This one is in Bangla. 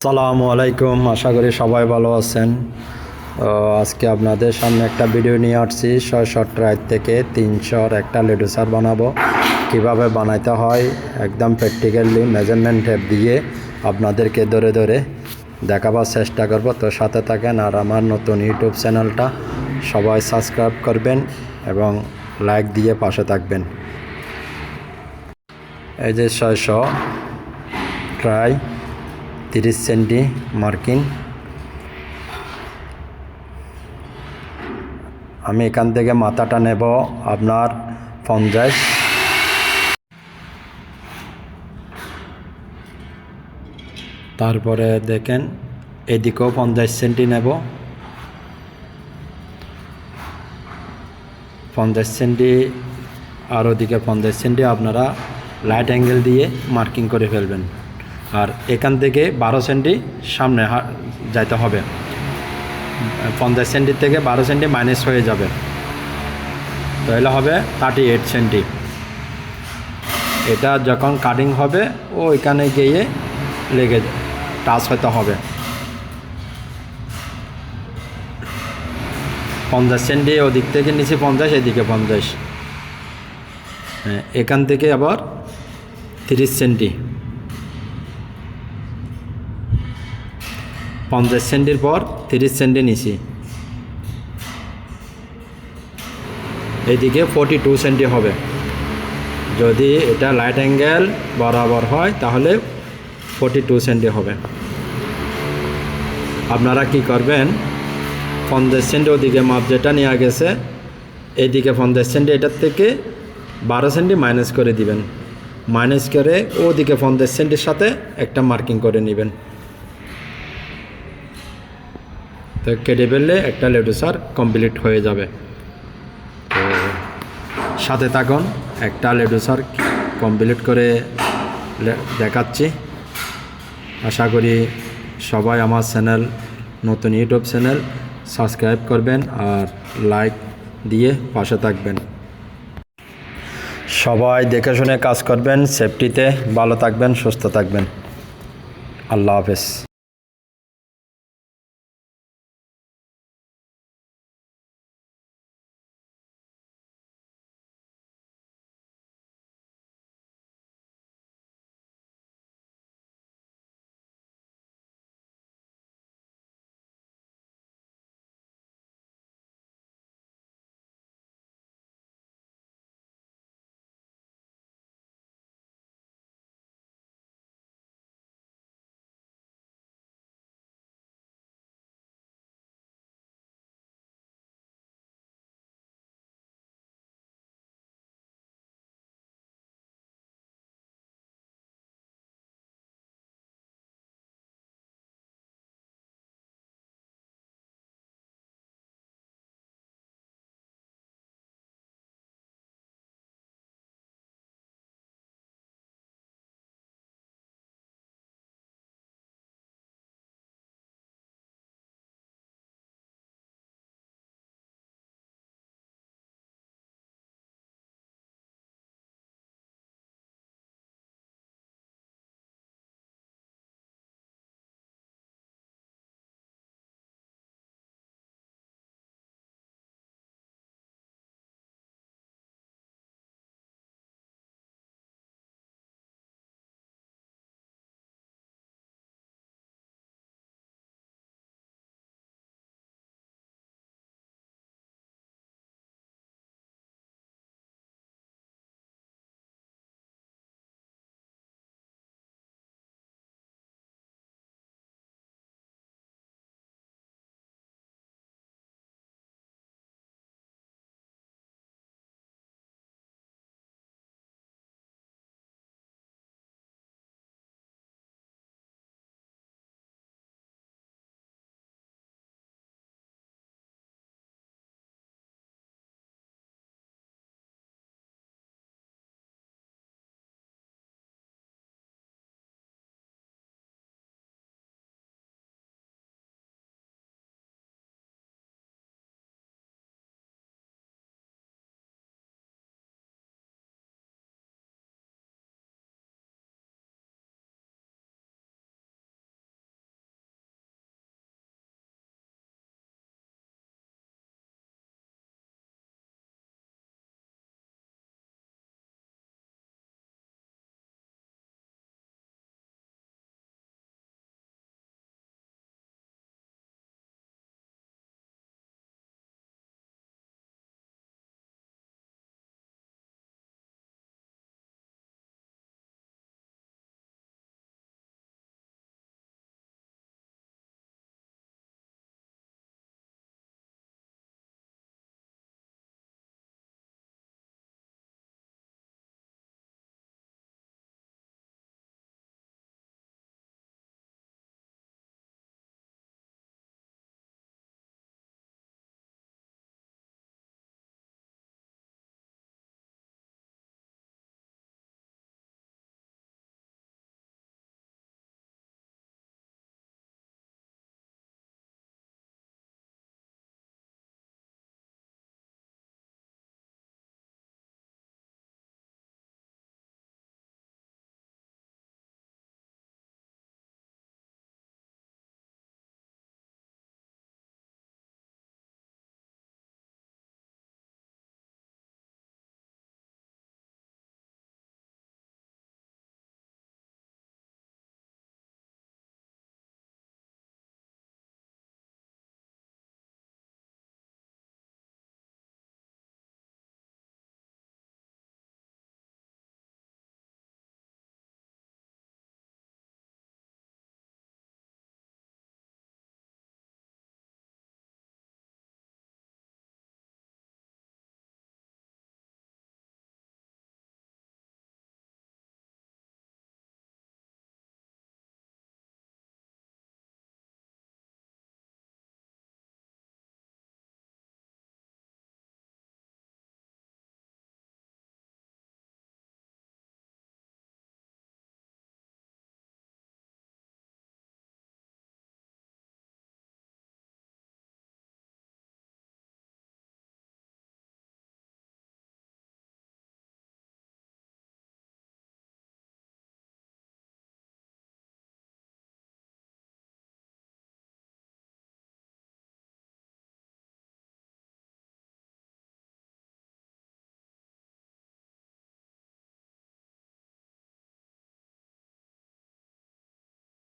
আসসালামু আলাইকুম, আশা করি সবাই ভালো আছেন। আজকে আপনাদের সামনে একটা ভিডিও নিয়ে আসছি। ছয়শো ট্রাই থেকে তিনশোর একটা লেডুসার বানাবো। কীভাবে বানাইতে হয়, একদম প্র্যাকটিক্যালি মেজারমেন্ট টেপ দিয়ে আপনাদেরকে ধরে ধরে দেখাবার চেষ্টা করব। তো সাথে থাকেন আর আমার নতুন ইউটিউব চ্যানেলটা, সবাই সাবস্ক্রাইব করবেন এবং লাইক দিয়ে পাশে থাকবেন। এই যে ছয়শো ট্রাই তিরিশ সেন্টি মার্কিন। আমি এখান থেকে মাথাটা নেব আপনার পঞ্চাশ তারপরে দেখেন, এদিকেও পঞ্চাশ সেন্টি নেব। পঞ্চাশ সেন্টি আর ওদিকে পঞ্চাশ সেন্টি আপনারা লাইট অ্যাঙ্গেল দিয়ে মার্কিং করে ফেলবেন। আর এখান থেকে বারো সেন্টি সামনে যাইতে হবে। পঞ্চাশ সেন্টি থেকে বারো সেন্টি মাইনাস হয়ে যাবে। তাহলে হবে থার্টি এইট সেন্টি। এটা যখন কাটিং হবে ও এখানে গিয়ে লেগে টাচ হতে হবে। পঞ্চাশ সেন্টি ওদিক থেকে নিচে পঞ্চাশ এদিকে পঞ্চাশ। হ্যাঁ, এখান থেকে আবার তিরিশ সেন্টি। পঞ্চাশ সেন্টের পর তিরিশ সেন্টি নিচে। এদিকে ফোর্টি টু সেন্টি হবে। যদি এটা লাইট অ্যাঙ্গেল বরাবর হয়, তাহলে ফোর্টি টু সেন্টি হবে। আপনারা কি করবেন? পঞ্চাশ সেন্টি ওদিকে মাপ যেটা নেওয়া গেছে এইদিকে পঞ্চাশ সেন্টি এটার থেকে বারো সেন্টি মাইনাস করে দিবেন। মাইনাস করে ওদিকে পঞ্চাশ সেন্টির সাথে একটা মার্কিং করে নেবেন। তো কেটে ফেললে একটা লেডুসার কমপ্লিট হয়ে যাবে। তো সাথে থাকুন, একটা লেডুসার কমপ্লিট করে দেখাচ্ছি। আশা করি সবাই আমার চ্যানেল, নতুন ইউটিউব চ্যানেল সাবস্ক্রাইব করবেন আর লাইক দিয়ে পাশে থাকবেন। সবাই দেখে শুনে কাজ করবেন সেফটিতে ভালো থাকবেন, সুস্থ থাকবেন। আল্লাহ হাফেজ।